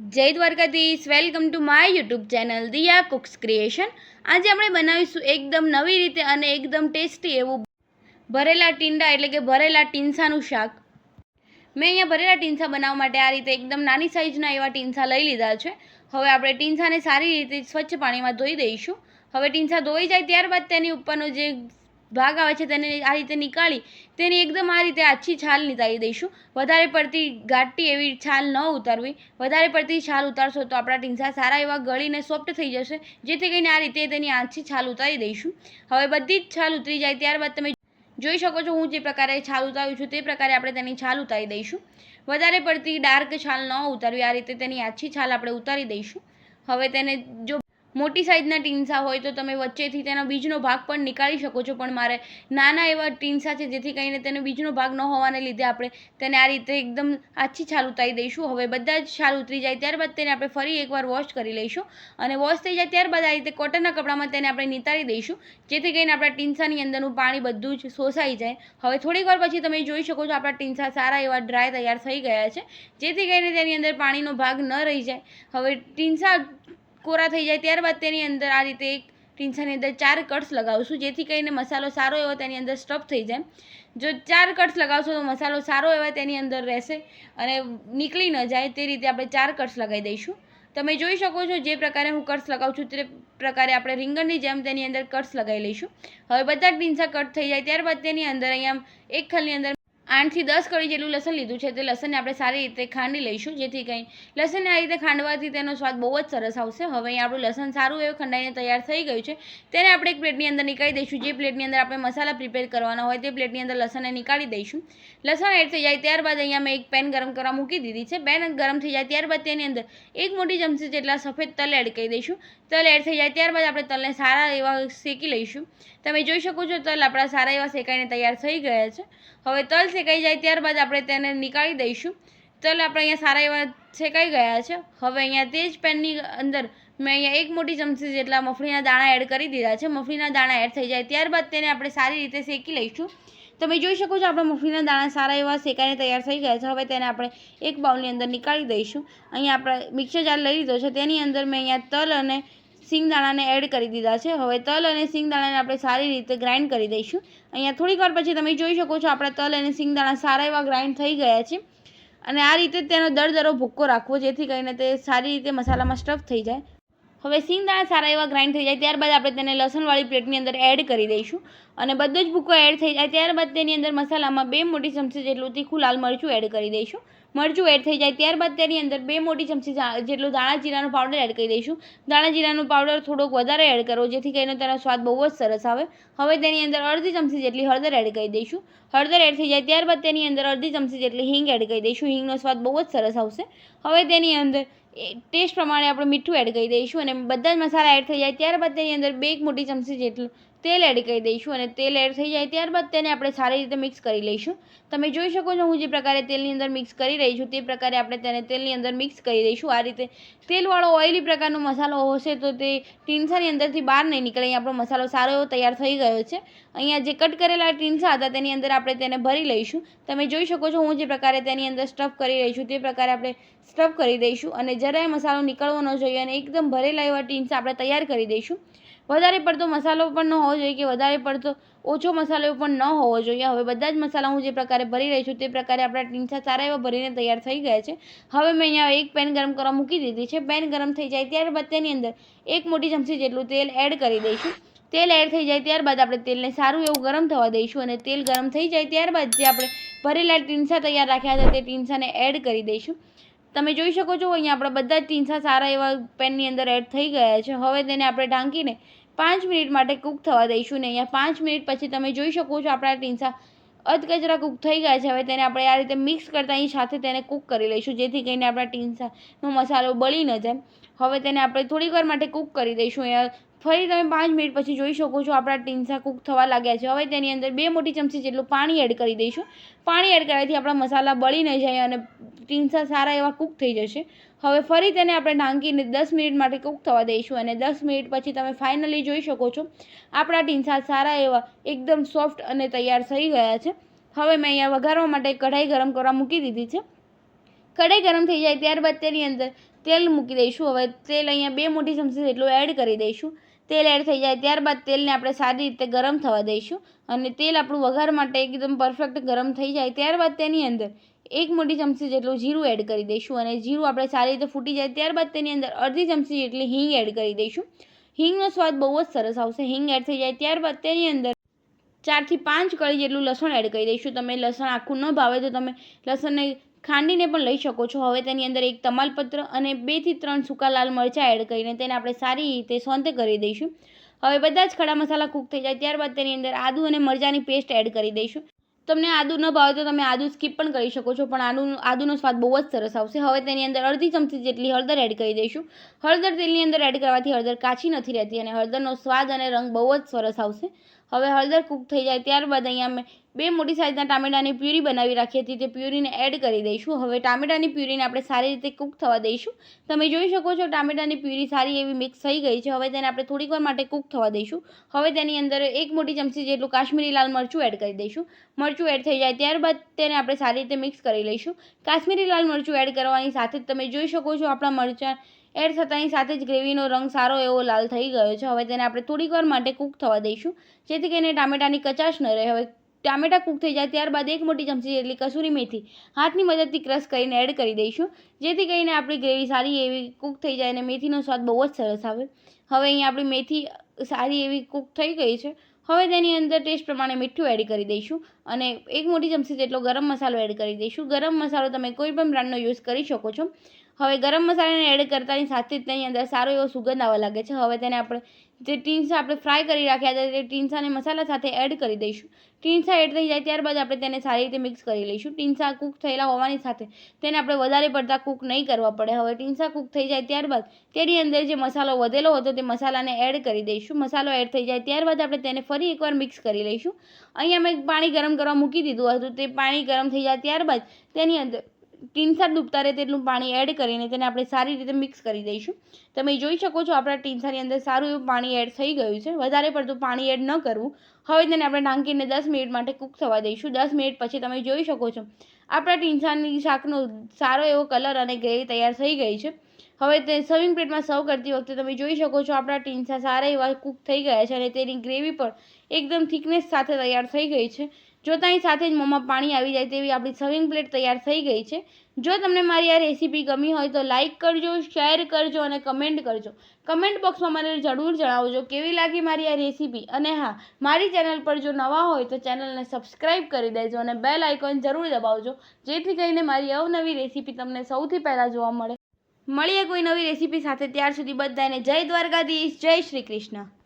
જય Dwarkadhish, welcome to my YouTube channel Diya cooks creation. આજે આપણે બનાવીશું એકદમ નવી રીતે અને એકદમ ટેસ્ટી એવું ભરેલા ટીંડા, એટલે કે ભરેલા ટીંસાનું શાક. મેં અહીંયા ભરેલા ટીંસા બનાવવા માટે આ રીતે એકદમ નાની સાઇઝના એવા ટીંસા લઈ લીધા છે. હવે આપણે ટીંસાને સારી રીતે સ્વચ્છ પાણીમાં ધોઈ દઈશું. હવે ટીંસા ધોઈ જાય ત્યારબાદ તેની ઉપરનો જે ભાગ આવે છે તેને આ રીતે નીકાળી, તેની એકદમ આ રીતે આછી છાલ નીતારી દઈશું. વધારે પડતી ઘાટી એવી છાલ ન ઉતારવી. વધારે પડતી છાલ ઉતારશો તો આપણા ટીંસા સારા એવા ગળીને સોફ્ટ થઈ જશે. જેથી કરીને આ રીતે તેની આછી છાલ ઉતારી દઈશું. હવે બધી જ છાલ ઉતરી જાય ત્યારબાદ તમે જોઈ શકો છો હું જે પ્રકારે છાલ ઉતારું છું તે પ્રકારે આપણે તેની છાલ ઉતારી દઈશું. વધારે પડતી ડાર્ક છાલ ન ઉતારવી, આ રીતે તેની આછી છાલ આપણે ઉતારી દઈશું. હવે તેને જો મોટી સાઇઝના ટીનસા હોય તો તમે વચ્ચેથી તેનો બીજનો ભાગ પણ નીકાળી શકો છો. પણ મારે નાના એવા ટીનસા છે જેથી કરીને તેને બીજનો ભાગ ન હોવાને લીધે આપણે તેને આ રીતે એકદમ આછી છાલ ઉતારી દઈશું. હવે બધા જ છાલ ઉતરી જાય ત્યારબાદ તેને આપણે ફરી એકવાર વોશ કરી લઈશું અને વોશ થઈ જાય ત્યારબાદ આ રીતે કોટનના કપડામાં તેને આપણે નિતારી દઈશું. જેથી કરીને આપણા ટીનસાની અંદરનું પાણી બધું જ શોષાઈ જાય. હવે થોડીક વાર પછી તમે જોઈ શકો છો આપણા ટીનસા સારા એવા ડ્રાય તૈયાર થઈ ગયા છે. જેથી કરીને તેની અંદર પાણીનો ભાગ ન રહી જાય. હવે ટીન્સા કોરા થઈ જાય ત્યારબાદ તેની અંદર આ રીતે એક ટીંછાની અંદર ચાર કટ્સ લગાવશું, જેથી કરીને મસાલો સારો એવો તેની અંદર સ્ટફ થઈ જાય. જો ચાર કટ્સ લગાવશો તો મસાલો સારો એવો તેની અંદર રહેશે અને નીકળી ન જાય તે રીતે આપણે ચાર કટ્સ લગાવી દઈશું. તમે જોઈ શકો છો જે પ્રકારે હું કટ્સ લગાવું છું તે પ્રકારે આપણે રીંગણની જેમ તેની અંદર કટ્સ લગાવી લઈશું. હવે બધા ટીંછા કટ થઈ જાય ત્યારબાદ તેની અંદર અહીંયા એક ખલની અંદર આઠથી દસ કળી જેટલું લસણ લીધું છે, તે લસણને આપણે સારી રીતે ખાંડી લઈશું, જેથી કંઈ લસણને આ રીતે ખાંડવાથી તેનો સ્વાદ બહુ જ સરસ આવશે. હવે અહીં આપણું લસણ સારું એવું ખંડાઈને તૈયાર થઈ ગયું છે. તેને આપણે એક પ્લેટની અંદર નીકાળી દઈશું. જે પ્લેટની અંદર આપણે મસાલા પ્રિપેર કરવાના હોય તે પ્લેટની અંદર લસણને નીકાળી દઈશું. લસણ એડ થઈ જાય ત્યારબાદ અહીંયા મેં એક પેન ગરમ કરવા મૂકી દીધી છે. પેન ગરમ થઈ જાય ત્યારબાદ તેની અંદર એક મોટી ચમચી જેટલા સફેદ તલ એડ કરી દઈશું. તલ એડ થઈ જાય ત્યારબાદ આપણે તલને સારા એવા શેકી લઈશું. તમે જોઈ શકો છો, તલ આપણા સારા એવા શેકાઈને તૈયાર થઈ ગયા છે. હવે તલ શેકાઈ જાય ત્યારબાદ આપણે તેને નીકાળી દઈશું. તલ આપણે અહીંયા સારા એવા શેકાઈ ગયા છે? હવે અહીંયા તે જ પેનની અંદર મેં અહીંયા એક મોટી ચમચી જેટલા મફળીના દાણા એડ કરી દીધા છે. મફળીના દાણા એડ થઈ જાય ત્યારબાદ તેને આપણે સારી રીતે શેકી લઈશું. તમે જોઈ શકો છો, આપણા મફળીના દાણા સારા એવા શેકાઈને તૈયાર થઈ ગયા છે. હવે તેને આપણે એક બાઉલની અંદર નીકાળી દઈશું. અહીંયા આપણે મિક્સર જાર લઈ લીધો છે. તેની અંદર મેં અહીંયા તલ અને સિંગદાણાને એડ કરી દીધા છે. હવે તલ અને સિંગદાણાને આપણે સારી રીતે ગ્રાઇન્ડ કરી દઈશું. અહીંયા થોડીક વાર પછી તમે જોઈ શકો છો આપણા તલ અને સિંગદાણા સારા એવા ગ્રાઇન્ડ થઈ ગયા છે. અને આ રીતે તેનો દરદરો ભૂક્કો રાખવો, જેથી કરીને તે સારી રીતે મસાલામાં સ્ટફ થઈ જાય. હવે સિંગદાણા સારા એવા ગ્રાઇન્ડ થઈ જાય, ત્યારબાદ આપણે તેને લસણવાળી પ્લેટની અંદર એડ કરી દઈશું. અને બધો જ ભૂકો એડ થઈ જાય, ત્યારબાદ તેની અંદર મસાલામાં બે મોટી ચમચી જેટલું તીખું લાલ મરચું એડ કરી દઈશું. મરચું એડ થઈ જાય ત્યારબાદ તેની અંદર બે મોટી ચમચી જેટલું દાણા જીરાનો પાવડર એડ કરી દઈશું. દાણા જીરાનો પાવડર થોડોક વધારે એડ કરવો જેથી કરીને તેનો સ્વાદ બહુ જ સરસ આવે. હવે તેની અંદર અડધી ચમચી જેટલી હળદર એડ કરી દઈશું. હળદર એડ થઈ જાય ત્યારબાદ તેની અંદર અડધી ચમચી જેટલી હિંગ એડ કરી દઈશું. હિંગનો સ્વાદ બહુ જ સરસ આવશે. હવે તેની અંદર ટેસ્ટ પ્રમાણે આપણે મીઠું એડ કરી દઈશું અને બધા જ મસાલા એડ થઈ જાય ત્યારબાદ તેની અંદર બે મોટી ચમચી જેટલું તેલ એડ કરી દઈશું અને તેલ એડ થઈ જાય ત્યારબાદ તેને આપણે સારી રીતે મિક્સ કરી લઈશું. તમે જોઈ શકો છો હું જે પ્રકારે તેલની અંદર મિક્સ કરી રહી છું તે પ્રકારે આપણે તેને તેલની અંદર મિક્સ કરી દઈશું. આ રીતે તેલવાળો ઓઇલી પ્રકારનો મસાલો હશે તો તે ટીનસાની અંદરથી બહાર નહીં નીકળે. આપણો મસાલો સારો એવો તૈયાર થઈ ગયો છે. અહીંયા જે કટ કરેલા ટીનસા હતા તેની અંદર આપણે તેને ભરી લઈશું. તમે જોઈ શકો છો હું જે પ્રકારે તેની અંદર સ્ટફ કરી રહી છું તે પ્રકારે આપણે સ્ટફ કરી દઈશું અને જરાય મસાલો નીકળવો ન જોઈએ અને એકદમ ભરેલા એવા ટીન્સા આપણે તૈયાર કરી દઈશું. વધારે પડતો મસાલો પણ ન હોવો જોઈએ કે વધારે પડતો ઓછો મસાલો પણ ન હોવો જોઈએ. હવે બધા જ મસાલા હું જે પ્રકારે ભરી રહી છું તે પ્રકારે આપણા ટીંસા સારા એવા ભરીને તૈયાર થઈ ગયા છે. હવે મેં અહીંયા એક પેન ગરમ કરવા મૂકી દીધી છે. પેન ગરમ થઈ જાય ત્યારબાદ તેની અંદર એક મોટી ચમચી જેટલું તેલ એડ કરી દઈશું. તેલ એડ થઈ જાય ત્યારબાદ આપણે તેલને સારું એવું ગરમ થવા દઈશું અને તેલ ગરમ થઈ જાય ત્યારબાદ જે આપણે ભરેલા ટીંસા તૈયાર રાખ્યા હતા તે ટીંસાને એડ કરી દઈશું. તમે જોઈ શકો છો અહીંયા આપણા બધા જ ટીંસા સારા એવા પેનની અંદર એડ થઈ ગયા છે. હવે તેને આપણે ઢાંકીને પાંચ મિનિટ માટે કૂક થવા દઈશું ને અહીંયા પાંચ મિનિટ પછી તમે જોઈ શકો છો આપણા ટીંસા અધકચરા કૂક થઈ ગયા છે. હવે તેને આપણે આ રીતે મિક્સ કરતા અહીં સાથે તેને કૂક કરી લઈશું, જેથી કરીને આપણા ટીંસાનો મસાલો બળી ન જાય. હવે તેને આપણે થોડીક વાર માટે કૂક કરી દઈશું. અહીંયા ફરી તમે પાંચ મિનિટ પછી જોઈ શકો છો આપણા ટીંસા કૂક થવા લાગ્યા છે. હવે તેની અંદર બે મોટી ચમચી જેટલું પાણી એડ કરી દઈશું. પાણી એડ કરવાથી આપણા મસાલા બળી ન જાય અને ટીંસા સારા એવા કૂક થઈ જશે. હવે ફરી તેને આપણે ઢાંકીને દસ મિનિટ માટે કૂક થવા દઈશું અને દસ મિનિટ પછી તમે ફાઇનલી જોઈ શકો છો, આપણા ટીંસા સારા એવા એકદમ સોફ્ટ અને તૈયાર થઈ ગયા છે. હવે મેં અહીંયા વઘારવા માટે કઢાઈ ગરમ કરવા મૂકી દીધી છે. કઢાઈ ગરમ થઈ જાય ત્યારબાદ તેની અંદર તેલ મૂકી દઈશું. હવે તેલ અહીંયા બે મોટી ચમચી જેટલું એડ કરી દઈશું. તેલ એડ થઈ જાય ત્યારબાદ તેલને આપણે સારી રીતે ગરમ થવા દઈશું અને તેલ આપણું વઘાર માટે એકદમ પરફેક્ટ ગરમ થઈ જાય ત્યારબાદ તેની અંદર એક મોટી ચમચી જેટલું જીરું એડ કરી દઈશું અને જીરું આપણે સારી રીતે ફૂટી જાય ત્યારબાદ તેની અંદર અડધી ચમચી જેટલી હિંગ એડ કરી દઈશું. હિંગનો સ્વાદ બહુ જ સરસ આવશે. હિંગ એડ થઈ જાય ત્યારબાદ તેની અંદર ચારથી પાંચ કળી જેટલું લસણ એડ કરી દઈશું. તમે લસણ આખું ન ભાવે તો તમે લસણને ખાંડીને પણ લઈ શકો છો. હવે તેની અંદર એક તમાલપત્ર અને બેથી ત્રણ સૂકા લાલ મરચાં એડ કરીને તેને આપણે સારી રીતે સોંતે કરી દઈશું. હવે બધા જ ખડા મસાલા કૂક થઈ જાય ત્યારબાદ તેની અંદર આદુ અને મરચાંની પેસ્ટ એડ કરી દઈશું. તમને આદુ ન ભાવે તો તમે આદુ સ્કીપ પણ કરી શકો છો, પણ આદુ આદુનો સ્વાદ બહુ જ સરસ આવશે. હવે તેની અંદર અડધી ચમચી જેટલી હળદર એડ કરી દઈશું. હળદર તેલની અંદર એડ કરવાથી હળદર કાચી નથી રહેતી અને હળદરનો સ્વાદ અને રંગ બહુ જ સરસ આવશે. હવે હળદર કૂક થઈ જાય ત્યારબાદ અહીંયા મેં બે મોટી સાઇઝના ટામેટાની પ્યુરી બનાવી રાખી હતી, તે પ્યુરીને એડ કરી દઈશું. હવે ટામેટાની પ્યુરીને આપણે સારી રીતે કૂક થવા દઈશું. તમે જોઈ શકો છો ટામેટાની પ્યુરી સારી એવી મિક્સ થઈ ગઈ છે. હવે તેને આપણે થોડીક માટે કૂક થવા દઈશું. હવે તેની અંદર એક મોટી ચમચી જેટલું કાશ્મીરી લાલ મરચું એડ કરી દઈશું. મરચું એડ થઈ જાય ત્યારબાદ તેને આપણે સારી રીતે મિક્સ કરી લઈશું. કાશ્મીરી લાલ મરચું એડ કરવાની સાથે જ તમે જોઈ શકો છો આપણા મરચાં એડ થતાંની સાથે જ ગ્રેવીનો રંગ સારો એવો લાલ થઈ ગયો છે. હવે તેને આપણે થોડીક માટે કૂક થવા દઈશું. જેથી કરીને ટામેટાની કચાશ ન રહે. હવે ટામેટા કૂક થઈ જાય ત્યારબાદ એક મોટી ચમચી જેટલી કસૂરી મેથી હાથની મદદથી ક્રશ કરીને એડ કરી દઈશું. જેથી કરીને આપણી ગ્રેવી સારી એવી કૂક થઈ જાય અને મેથીનો સ્વાદ બહુ જ સરસ આવે. હવે અહીંયા આપણી મેથી સારી એવી કૂક થઈ ગઈ છે. હવે તેની અંદર ટેસ્ટ પ્રમાણે મીઠું એડ કરી દઈશું અને એક મોટી ચમચી જેટલો ગરમ મસાલો એડ કરી દઈશું. ગરમ મસાલો તમે કોઈ પણ બ્રાન્ડનો યુઝ કરી શકો છો. હવે ગરમ મસાલાને એડ કરતાની સાથે જ તેની અંદર સારો એવો સુગંધ આવવા લાગે છે. હવે તેને આપણે જે ટીન્સા આપણે ફ્રાય કરી રાખ્યા હતા તે ટીન્સાને મસાલા સાથે એડ કરી દઈશું. ટીન્સા એડ થઈ જાય ત્યારબાદ આપણે તેને સારી રીતે મિક્સ કરી લઈશું. ટીન્સા કૂક થયેલા હોવાની સાથે તેને આપણે વધારે પડતા કૂક નહીં કરવા પડે. હવે ટીન્સા કૂક થઈ જાય ત્યારબાદ તેની અંદર જે મસાલો વધેલો હતો તે મસાલાને એડ કરી દઈશું. મસાલો એડ થઈ જાય ત્યારબાદ આપણે તેને ફરી એકવાર મિક્સ કરી લઈશું. અહીંયા મેં પાણી ગરમ કરવા મૂકી દીધું હતું. તે પાણી ગરમ થઈ જાય ત્યારબાદ તેની અંદર ટીન્સા ડૂબતા રહે તેટલું પાણી એડ કરીને તેને આપણે સારી રીતે મિક્સ કરી દઈશું. તમે જોઈ શકો છો આપણા ટીનસાની અંદર સારું એવું પાણી એડ થઈ ગયું છે. વધારે પડતું પાણી એડ ન કરવું. હવે તેને આપણે ઢાંકીને દસ મિનિટ માટે કૂક થવા દઈશું. દસ મિનિટ પછી તમે જોઈ શકો છો આપણા ટીનસાની શાકનો સારો એવો કલર અને ગ્રેવી તૈયાર થઈ ગઈ છે. હવે તે સર્વિંગ પ્લેટમાં સર્વ કરતી વખતે તમે જોઈ શકો છો આપણા ટીન્સા સારા એવા કૂક થઈ ગયા છે અને તેની ગ્રેવી પણ એકદમ થિકનેસ સાથે તૈયાર થઈ ગઈ છે. જોતાની સાથે જ મોંમાં પાણી આવી જાય તેવી આપણી સર્વિંગ પ્લેટ તૈયાર થઈ ગઈ છે. જો તમને મારી આ રેસીપી ગમી હોય તો લાઇક કરજો શેર કરજો અને કમેન્ટ કરજો. કમેન્ટ બોક્સમાં મને જરૂર જણાવજો કેવી લાગી મારી આ રેસીપી અને હા, મારી ચેનલ પર જો નવા હોય તો ચેનલને સબસ્ક્રાઈબ કરી દેજો અને બેલ આઇકોન જરૂર દબાવજો. જેથી કરીને મારી અવનવી રેસીપી તમને સૌથી પહેલાં જોવા મળે. મળીએ કોઈ નવી રેસીપી સાથે, ત્યાર સુધી બધાને જય દ્વારકાધીશ, જય શ્રી કૃષ્ણ.